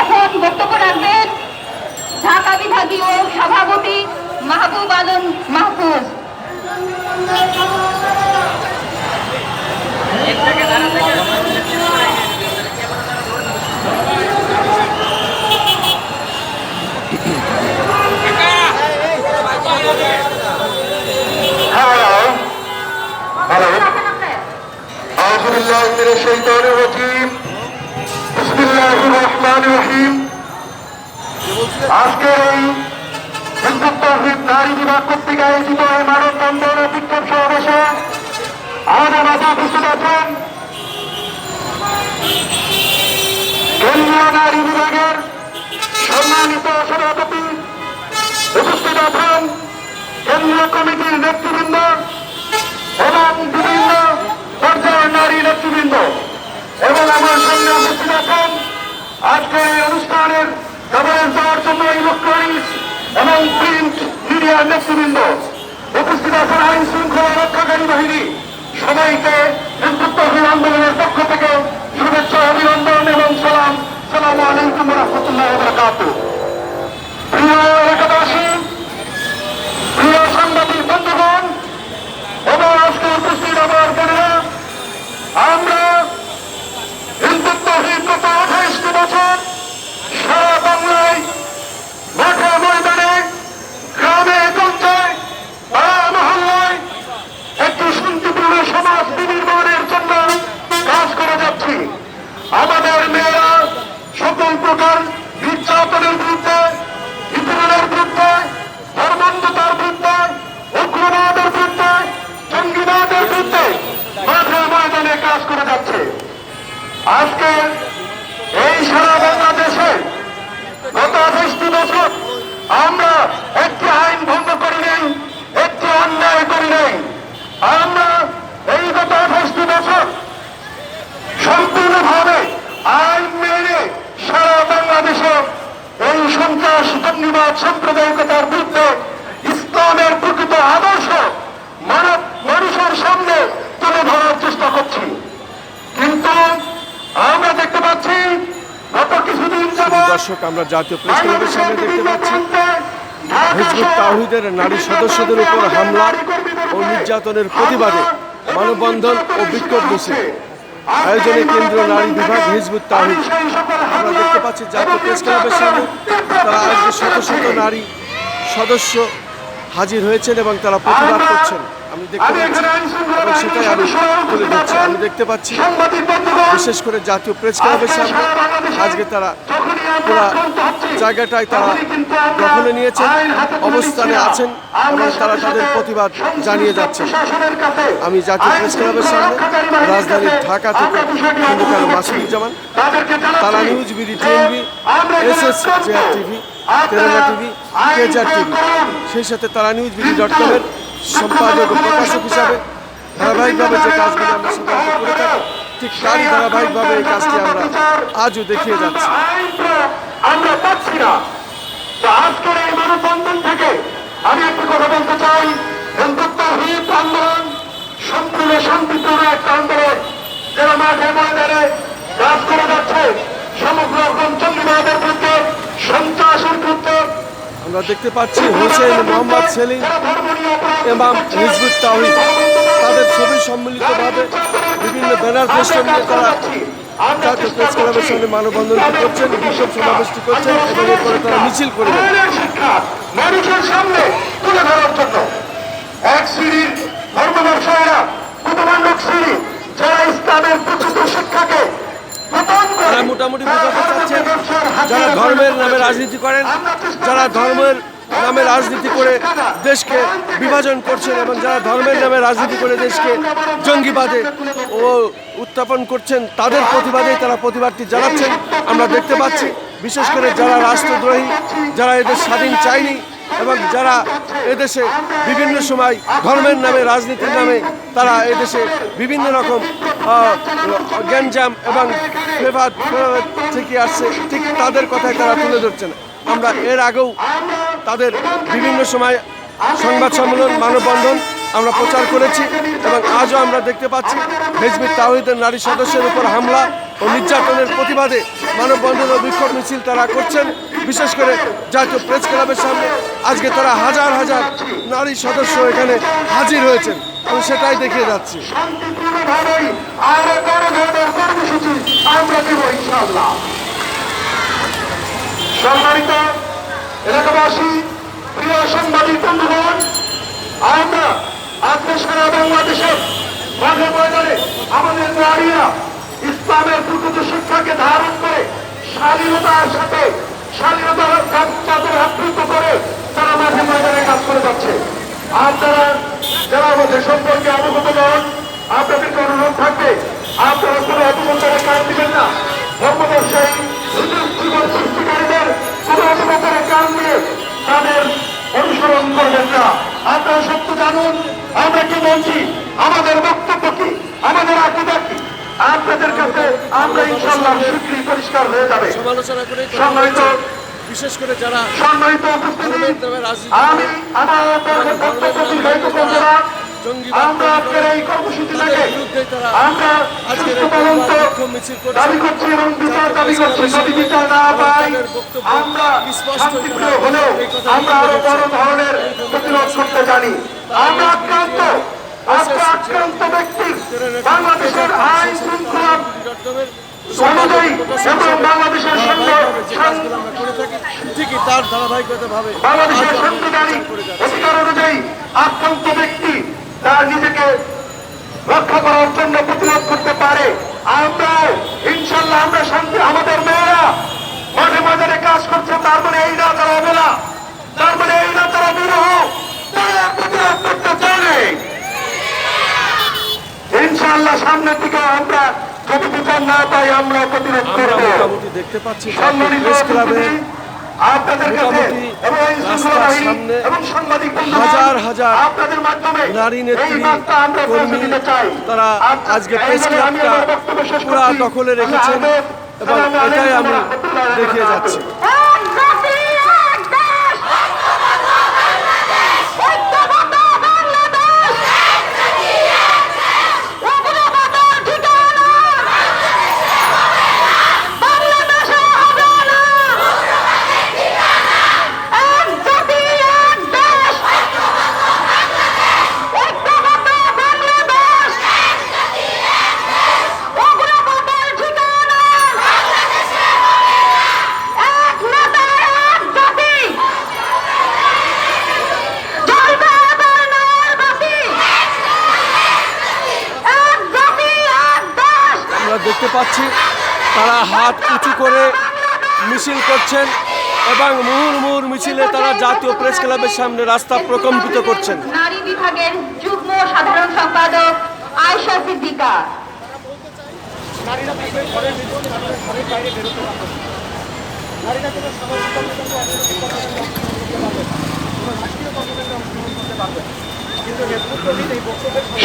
এখন বক্তব্য রাখবেন ঢাকা বিভাগীয় সভাপতি মাহবুব আলম মাহফুজ। أعوذ بالله من الشيطان আজকের এই হিন্দু নারী বিভাগ কর্তৃক আয়োজিত এই আছেন কেন্দ্রীয় নারী বিভাগের সম্মানিত সভাপতি উপস্থিত আছেন কেন্দ্রীয় কমিটির নেতৃবৃন্দ এবং বিভিন্ন পর্যায়ের নারী নেতৃবৃন্দ। এবং আমার সামনে উপস্থিত আছেন আজকের এই অনুষ্ঠানের কভারেজ দেওয়ার জন্য ইলেকট্রনিক্স এবং প্রিন্ট মিডিয়ার নেতৃবৃন্দ উপস্থিত আছেন আইন শৃঙ্খলা রক্ষাকারী বাহিনী। সবাইকে হিন্দুত্ব আন্দোলনের পক্ষ থেকে শুভেচ্ছা, অভিনন্দন এবং সালাম। সালাম আলাইকুম রহমতুল্লাহ বরকাতুহ প্রিয় এলাকাবাসী প্রিয় সাংবাদিক বন্ধুগণ এবং আজকে উপস্থিত আমার বোনেরা আমরা হিন্দুত্বহীন গত আঠাইশটি বছর সারা বাংলায় মাঠে ময়দানে গ্রামে গঞ্জে পাড়া মহল্লায় একটি শান্তিপূর্ণ সমাজ বিনির্মাণের জন্য কাজ করে যাচ্ছি আমাদের মেয়েরা সকল প্রকার নির্যাতনের বিরুদ্ধে বিতরণের বিরুদ্ধে ধর্মান্ধতার বিরুদ্ধে উগ্রবাদের বিরুদ্ধে জঙ্গিবাদের বিরুদ্ধে মাঠে ময়দানে কাজ করে যাচ্ছে আজকে এই সারা বাংলাদেশে গত আঠাশটি বছর আমরা একটি আইন ভঙ্গ করি নাই, একটি অন্যায় করি নাই। আমরা এই গত আঠাশটি বছর সম্পূর্ণভাবে আইন মেনে সারা বাংলাদেশে এই সন্ত্রাস ধন্যবাদ সাম্প্রদায়িকতার বিরুদ্ধে ইসলামের প্রকৃত আদর্শ মানব মানুষের সামনে তুলে ধরার চেষ্টা করছি। কিন্তু আমরা দেখতে পাচ্ছি গত কিছুদিন যাবৎ দর্শক, আমরা জাতীয় প্রেস ক্লাবের সামনে দেখতে পাচ্ছি হিজবুত তাহিদের নারী সদস্যদের উপর হামলা ও নির্যাতনের প্রতিবাদে মানববন্ধন ও বিক্ষোভ মিছিল। আয়োজনে কেন্দ্রীয় নারী বিভাগ হিজবুত তাহিদ আমরা দেখতে পাচ্ছি জাতীয় প্রেস ক্লাবের সামনে তারা আজকে শত শত নারী সদস্য হাজির হয়েছেন এবং তারা প্রতিবাদ করছেন। আমি সেটাই আমি তুলে ধরছি। আমি দেখতে পাচ্ছি। বিশেষ করে জাতীয় প্রেস ক্লাবের সামনে আজকে তারা পুরা জায়গাটায় তারা দখলে নিয়েছেন অবস্থানে আছেন এবং তারা তাদের প্রতিবাদ জানিয়ে যাচ্ছেন। আমি জাতীয় প্রেস ক্লাবের সামনে রাজধানীর ঢাকা থেকে Khandakar Masuduzzaman Tara news BD TNB S S JR TV Telenga TV কেজার টিভি। সেই সাথে তারা নিউজ বিডি ডট কমের সম্পাদক প্রকাশক হিসাবে ধারাবাহিকভাবে যে কাজগুলো আমরা সাধারণত করে থাকি, ঠিক তারই ধারাবাহিকভাবে এই কাজটি আমরা আজও দেখিয়ে যাচ্ছি। আমরা পাচ্ছি না। আজকের এই মানববন্ধন থেকে আমি একটি কথা বলতে চাই আন্দোলন সম্পূর্ণ শান্তিপূর্ণ একটা আন্দোলন যারা মাঠে ময়দানে কাজ করে যাচ্ছে সমগ্র রকম চন্দ্রবাদের বিরুদ্ধে সন্ত্রাসের বিরুদ্ধে আমরা দেখতে পাচ্ছি হোসেন মোহাম্মদ সেলিম এমাম হিজবুত তাহিদ তাদের ছবি সম্মিলিতভাবে বিভিন্ন ব্যানার ফেস্টন নিয়ে তারা জাতীয় প্রেস ক্লাবের সঙ্গে মানববন্ধনটি করছেন, বিক্ষোভ সমাবেশটি করছেন এবং এরপরে তারা মিছিল শিক্ষা মানুষের সামনে তুলে ধরার জন্য এক শ্রেণির ধর্ম ব্যবসায়ীরা যারা ইসলামের প্রকৃত শিক্ষাকে করে তারা মোটামুটি যারা ধর্মের নামে রাজনীতি করেন, যারা ধর্মের নামে রাজনীতি করে দেশকে বিভাজন করছেন এবং যারা ধর্মের নামে রাজনীতি করে দেশকে জঙ্গিবাদে ও উত্থাপন করছেন, তাদের প্রতিবাদেই তারা প্রতিবাদটি জানাচ্ছেন। আমরা দেখতে পাচ্ছি, বিশেষ করে যারা রাষ্ট্রদ্রোহী, যারা এদের স্বাধীন চায়নি এবং যারা এদেশে বিভিন্ন সময় ধর্মের নামে, রাজনীতির নামে তারা এদেশে বিভিন্ন রকম গ্যাঞ্জাম এবং ফেভার থেকে আসছে, ঠিক তাদের কথাই তারা তুলে ধরছেন। আমরা এর আগেও তাদের বিভিন্ন সময় সংবাদ সম্মেলন, মানববন্ধন আমরা প্রচার করেছি এবং আজও আমরা দেখতে পাচ্ছি হেজবির তাহিদের নারী সদস্যের উপর হামলা ও নির্যাতনের প্রতিবাদে মানববন্ধন ও বিক্ষোভ মিছিল তারা করছেন। বিশেষ করে জাতীয় প্রেস ক্লাবের সামনে আজকে তারা হাজার হাজার নারী সদস্য এখানে হাজির হয়েছেন। এবং সেটাই দেখিয়ে যাচ্ছি। সম্মানিত এলাকাবাসী, প্রিয় সাংবাদিক বন্ধুগণ, আমরা আজকে সারা বাংলাদেশে মাঝে ময়দানে আমাদের নারীরা ইসলামের প্রকৃত শিক্ষাকে ধারণ করে স্বাধীনতার সাথে স্বাধীনতার চাদর আবৃত করে তারা মাঝে ময়দানে কাজ করে যাচ্ছে। যারা আমাদের সম্পর্কে অবগত নন, আপনাদেরকে অনুরোধ থাকবে, আপনারা কোনো দিবেন না। তাদের আমরা কি বলছি? আমাদের বক্তব্য কি? আমাদের আকিদা কি? আপনাদের কাছে আমরা ইনশাল্লাহ শীঘ্রই পরিষ্কার হয়ে যাবে। সমালোচনা করে সম্মানিত বিশেষ করে যারা সম্মানিত উপস্থিতি আমি আমার বক্তব্য দীর্ঘায়িত করব না। আমরা আপনার এই কর্মসূচি তাদের থেকে বিরুদ্ধে তারা আমরা সুস্থ তদন্ত বিক্ষোভ মিছিল করছে। দাবি করছি এবং বিচার দাবি করছি। যদি বিচার না পাই আমরা শান্তিপ্রিয় হলেও আমরা আরও বড় ধরনের প্রতিরোধ করতে জানি। আমরা আক্রান্ত আক্রান্ত ব্যক্তি বাংলাদেশের আইন শৃঙ্খলা অনুযায়ী এবং বাংলাদেশের সঙ্গে কাজগুলো আমরা করে থাকি ঠিকই তার ধারাবাহিকতা ভাবে বাংলাদেশের সাংবিধানিক অধিকার অনুযায়ী আক্রান্ত ব্যক্তি তার নিজেকে রক্ষা করার জন্য প্রতিরোধ করতে পারে। আমরাও ইনশাল্লাহ আমরা শান্তি আমাদের মেয়েরা মাঠে বাজারে কাজ করছে তার মানে এই না তারা অবলা তার মানে এই না তারা বিরহ তারা প্রতিরোধ করতে জানে ইনশাল্লাহ সামনের দিকে আমরা যদি বিচার না পাই আমরা প্রতিরোধ করব। মোটামুটি দেখতে পাচ্ছি প্রেস ক্লাবে আপনাদের কাছে এবং সামনে সাংবাদিক হাজার হাজার আপনাদের মাধ্যমে নারী নেত্রী কর্মী তারা আজকে প্রেস ক্লাবটা পুরা দখলে রেখেছেন এবং এটাই আমি দেখিয়ে যাচ্ছি এক জাতি এক দেশ ঐক্যবদ্ধ বাংলাদেশ উগ্রবাদের ঠিকানা বাংলাদেশে হবে না এক জাতি এক দেশ ঐক্যবদ্ধ বাংলাদেশ উগ্রবাদের ঠিকানা এক নেতা এক জাতি জ্বলবে এবার নয়ের বাতি এক জাতি এক দেশ আমরা দেখতে পাচ্ছি তারা হাত উঁচু করে মিছিল করছেন এবং মুহুর মুহুর মিছিলে তারা জাতীয় প্রেস ক্লাবের সামনে রাস্তা প্রকম্পিত করছেন। নারী বিভাগের যুগ্ম সাধারণ সম্পাদক আয়শা সিদ্দিকা।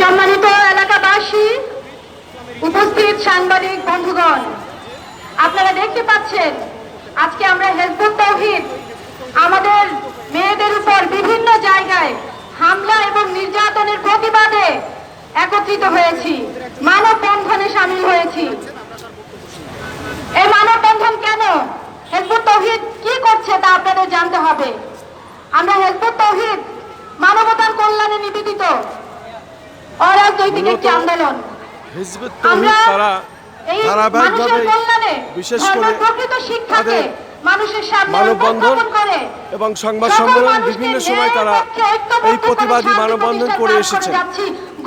সম্মানিত এলাকাবাসী, উপস্থিত সাংবাদিক বন্ধুগণ, আপনারা দেখতে পাচ্ছেন, আজকে আমরা হেজবুত তৌহিদ আমাদের মেয়েদের উপর বিভিন্ন জায়গায় হামলা এবং নির্যাতনের প্রতিবাদে একত্রিত হয়েছি। মানব মানববন্ধনে সামিল হয়েছি। এই মানববন্ধন কেন? হেজবুত তৌহিদ কি করছে তা আপনাদের জানতে হবে। আমরা হেজবুত তৌহিদ মানবতার কল্যাণে নিবেদিত। অরাজনৈতিক একটি আন্দোলন। আমরা এই মানুষের কল্যাণে বিশেষ করে প্রকৃত শিক্ষাকে মানববন্ধন এবং সংবাদ সম্মেলন বিভিন্ন সময় তারা এই প্রতিবাদী মানববন্ধন করে কাজ এসেছেন।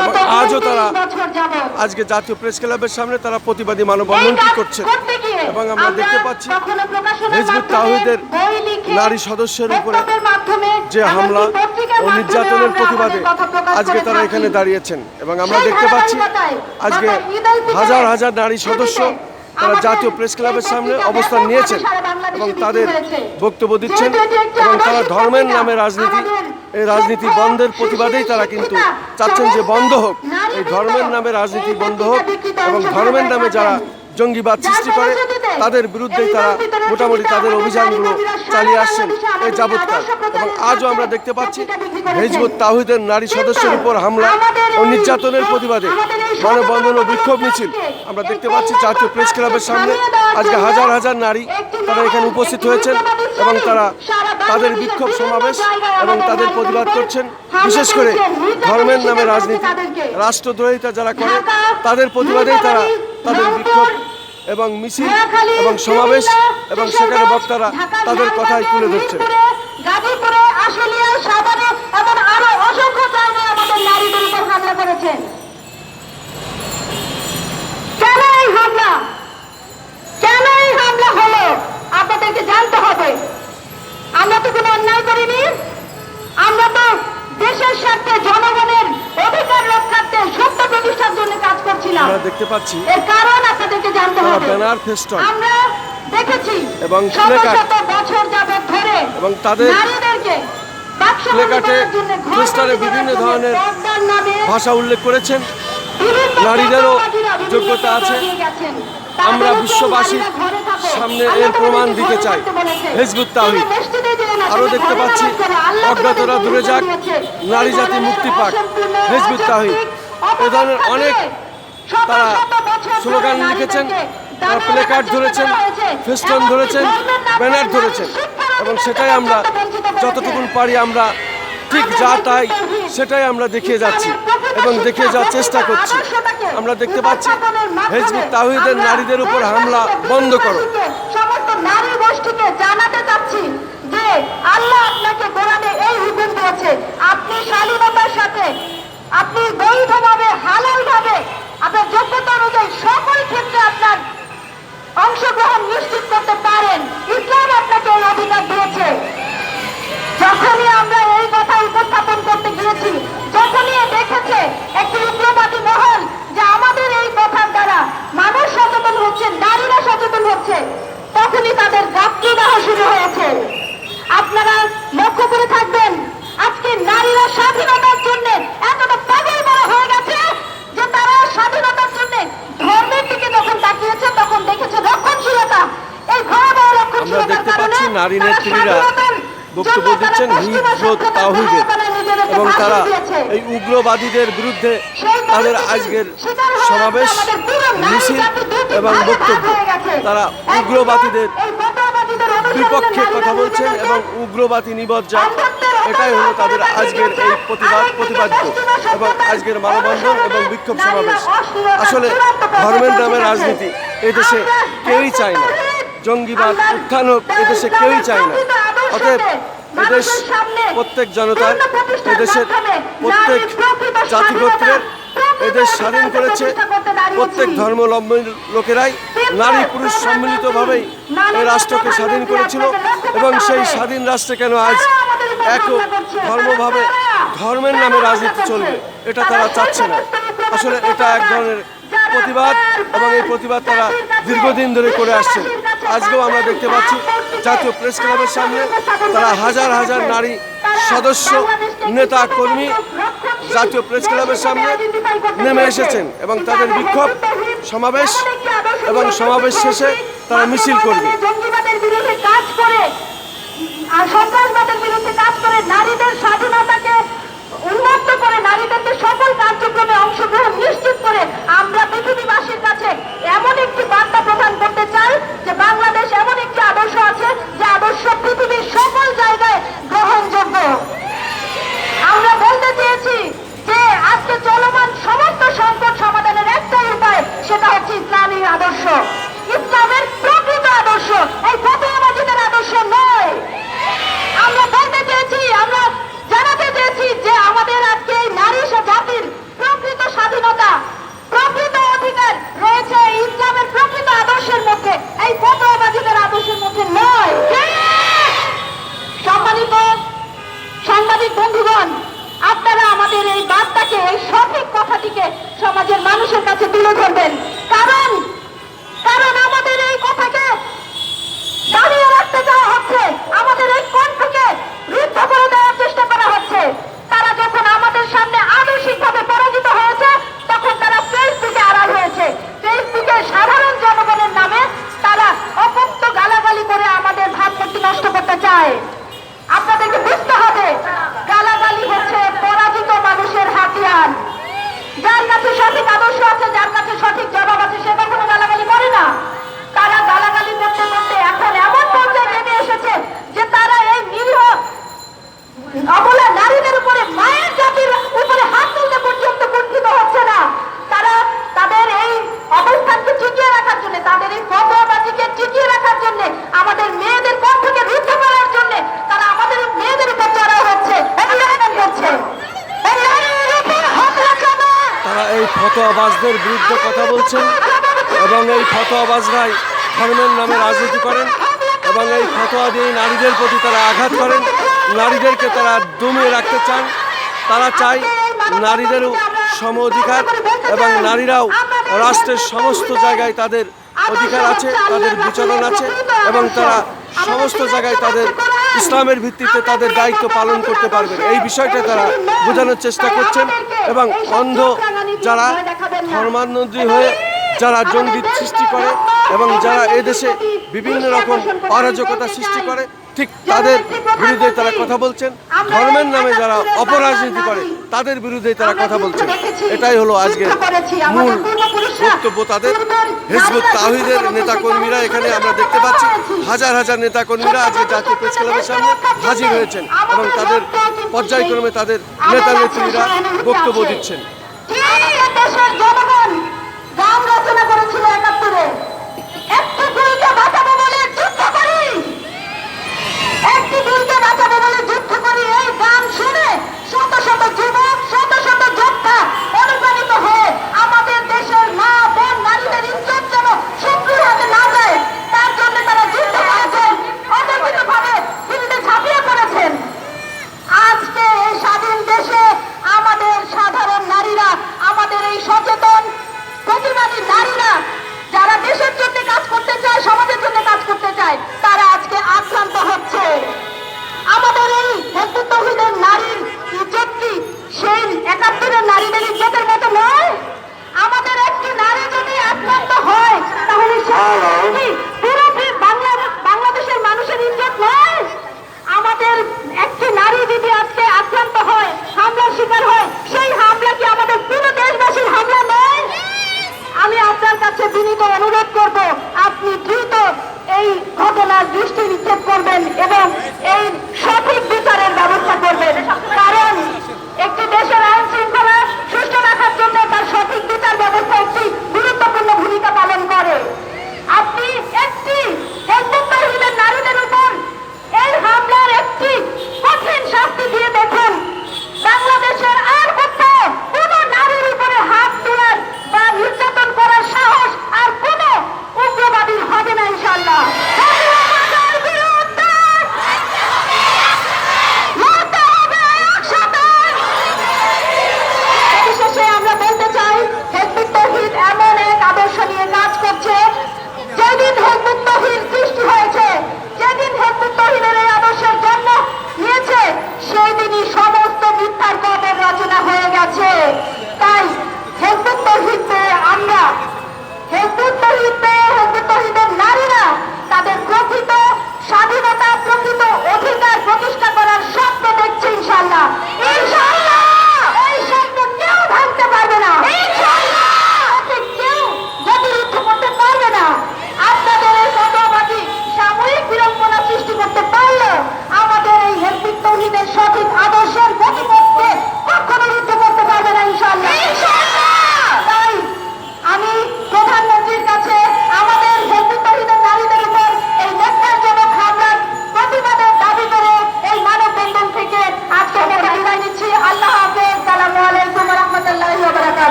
এবং আজও তারা আজকে জাতীয় প্রেস ক্লাবের সামনে তারা প্রতিবাদী মানববন্ধনটি গিয়ে এবং আমরা দেখতে পাচ্ছি হিজবুত লিখে, নারী সদস্যের উপরে যে হামলা ও নির্যাতনের প্রতিবাদে আজকে তারা এখানে দাঁড়িয়েছেন। এবং আমরা দেখতে পাচ্ছি আজকে হাজার হাজার নারী সদস্য তারা জাতীয় প্রেস ক্লাবের সামনে অবস্থান নিয়েছেন এবং তাদের বক্তব্য দিচ্ছেন এবং তারা ধর্মের নামে রাজনীতি এই রাজনীতি বন্ধের প্রতিবাদেই তারা কিন্তু চাচ্ছেন যে বন্ধ হোক এই ধর্মের নামে রাজনীতি বন্ধ হোক এবং ধর্মের নামে যারা। জঙ্গিবাদ সৃষ্টি করে তাদের বিরুদ্ধে তারা মোটামুটি তাদের অভিযানগুলো চালিয়ে আসছেন। এই যাবৎকাল। এবং আজও আমরা দেখতে পাচ্ছি হেজবুত তাহিদের নারী সদস্যের উপর হামলা ও নির্যাতনের প্রতিবাদে মানববন্ধন ও বিক্ষোভ মিছিল। আমরা দেখতে পাচ্ছি জাতীয় প্রেস ক্লাবের সামনে আজকে হাজার হাজার নারী তারা এখানে উপস্থিত হয়েছেন এবং তারা তাদের বিক্ষোভ সমাবেশ এবং তাদের প্রতিবাদ করছেন। বিশেষ করে ধর্মের নামে রাজনীতি রাষ্ট্রদ্রোহিতা যারা করে তাদের প্রতিবাদেই তারা তাদের বিক্ষোভ এবং মিছিল এবং সমাবেশ এবং সেখানে বক্তারা তাদের কথাই তুলে আপনাদেরকে জানতে হবে। আমরা তো কোনো অন্যায় করিনি। আমরা তো দেশের স্বার্থে জনগণের অধিকার রক্ষার্থে সত্য প্রতিষ্ঠার জন্য কাজ করছিলাম। আমরা দেখতে পাচ্ছি। এর কারণ আপনাদেরকে জানতে হবে। ব্যানার ফেস্টন আমরা দেখেছি এবং শত শত বছর যাবত ধরে এবং তাদের নারীদেরকে প্লেকার্ডে জন্য, পোস্টারে বিভিন্ন ধরনের ভাষা উল্লেখ করেছেন। নারীদেরও যোগ্যতা আছে। আমরা বিশ্ববাসীর। সামনে এর প্রমাণ দিতে চাই। হিজবুত না, আরও দেখতে পাচ্ছি অজ্ঞাতরা দূরে যাক নারী জাতি মুক্তি পাক। হিজবুত তাহিদ এ ধরনের অনেক তারা স্লোগান লিখেছেন তারা প্লেকার্ড ধরেছেন ফেস্টন ধরেছেন ব্যানার ধরেছেন। এবং সেটাই আমরা। যতটুকুন পারি আমরা ঠিক যা তাই সেটাই আমরা দেখিয়ে যাচ্ছি। এবং দেখিয়ে যাওয়ার চেষ্টা করছি। আমরা দেখতে পাচ্ছি হেজবুত তাহিদের নারীদের উপর হামলা বন্ধ করো। সমস্ত নারী গোষ্ঠীকে জানাতে চাচ্ছি যে আল্লাহ আপনাকে কোরআনে এই হুকুম দিয়েছে আপনি স্বাধীনতার সাথে আপনি বৈধভাবে হালাল ভাবে আপনার যোগ্যতা অনুযায়ী সকল ক্ষেত্রে আপনার অংশগ্রহণ নিশ্চিত করতে পারেন। ইসলাম নারী নেত্রীরা বক্তব্য দিচ্ছেন হিজরত নিজেদেরকে এবং তারা এই উগ্রবাদীদের বিরুদ্ধে তাদের আজকের সমাবেশ মিছিল এবং বক্তব্য। তারা উগ্রবাদীদের বিপক্ষে কথা বলছেন এবং উগ্রবাদী নিবজ্জা এটাই হলো তাদের আজকের এই প্রতিবাদ প্রতিবাদ্য এবং আজকের মানববন্ধন এবং বিক্ষোভ সমাবেশ। আসলে ধর্মের নামে রাজনীতি এদেশে কেউই চায় না। জঙ্গিবাদ উত্থান হোক এদেশে কেউই চায় না। অতএব এদেশ প্রত্যেক জনতার এদেশের প্রত্যেক জাতিগোত্রের এদেশ স্বাধীন করেছে প্রত্যেক ধর্মাবলম্বী লোকেরাই নারী পুরুষ সম্মিলিতভাবেই এই রাষ্ট্রকে স্বাধীন করেছিল এবং সেই স্বাধীন রাষ্ট্রে কেন আজ এক ধর্মভাবে ধর্মের নামে রাজনীতি চলবে। এটা তারা চাচ্ছে না। আসলে এটা এক ধরনের প্রতিবাদ এবং এই প্রতিবাদ তারা দীর্ঘদিন ধরে করে আসছেন আজকেও আমরা দেখতে পাচ্ছি জাতীয় প্রেস ক্লাবের সামনে তারা হাজার হাজার নারী সদস্য, নেতা, কর্মী জাতীয় প্রেস ক্লাবের সামনে নেমে এসেছেন এবং তাদের বিক্ষোভ সমাবেশ এবং সমাবেশ শেষে তারা মিছিল করবে। আর সন্ত্রাসবাদের বিরুদ্ধে কাজ করে, নারীদের স্বাধীনতাকে উন্মুক্ত করে, নারীদেরকে আজকের এই বার্তাকে এই সঠিক কথাটিকে সমাজের মানুষের কাছে তুলে ধরবেন। কারণ কারণ আমাদের এই কথাকে দাঁড়িয়ে রাখতে যাওয়া হচ্ছে। আমাদের এই কণ্ঠকে রুদ্ধ করে দেওয়ার চেষ্টা করা হচ্ছে। তারা যখন আমাদের সামনে আদর্শিকভাবে পরাজিত হয়েছে, তখন তারা ফেসবুকে আড়াল হয়েছে। ফেসবুকে সাধারণ জনগণের নামে তারা অপত্য গালাগালি করে আমাদের ভাবমূর্তি নষ্ট করতে চায়। আপনাদেরকে বুঝতে হবে মানুষ ফতোয়াবাজদের বিরুদ্ধে কথা বলছেন এবং এই ফতোয়াবাজরাই ধর্মের নামে রাজনীতি করেন এবং এই ফতোয়া দিয়ে নারীদের প্রতি তারা আঘাত করেন। নারীদেরকে তারা দমিয়ে রাখতে চান। তারা চায় নারীদেরও সম অধিকার এবং নারীরাও রাষ্ট্রের সমস্ত জায়গায় তাদের অধিকার আছে, তাদের বিচরণ আছে এবং তারা সমস্ত জায়গায় তাদের ইসলামের ভিত্তিতে তাদের দায়িত্ব পালন করতে পারবেন। এই বিষয়টা তারা বোঝানোর চেষ্টা করছেন এবং অন্ধ যারা ধর্মান্ধী হয়ে যারা জঙ্গি সৃষ্টি করে এবং যারা এদেশে বিভিন্ন রকম অরাজকতা সৃষ্টি করে ঠিক তাদের বিরুদ্ধে তারা কথা বলছেন। ধর্মের নামে যারা অপরাজনীতি করে তাদের বিরুদ্ধে তারা কথা বলছেন। এটাই হলো আজকের মূল বক্তব্য তাদের। হিজবুত তাহিদের নেতাকর্মীরা এখানে আমরা দেখতে পাচ্ছি। হাজার হাজার নেতাকর্মীরা আজকে জাতীয় প্রেস ক্লাবের সামনে হাজির হয়েছেন এবং তাদের পর্যায়ক্রমে তাদের নেতা নেত্রীরা বক্তব্য দিচ্ছেন। রচনা করেছিল একাত্তরে। শত যুবক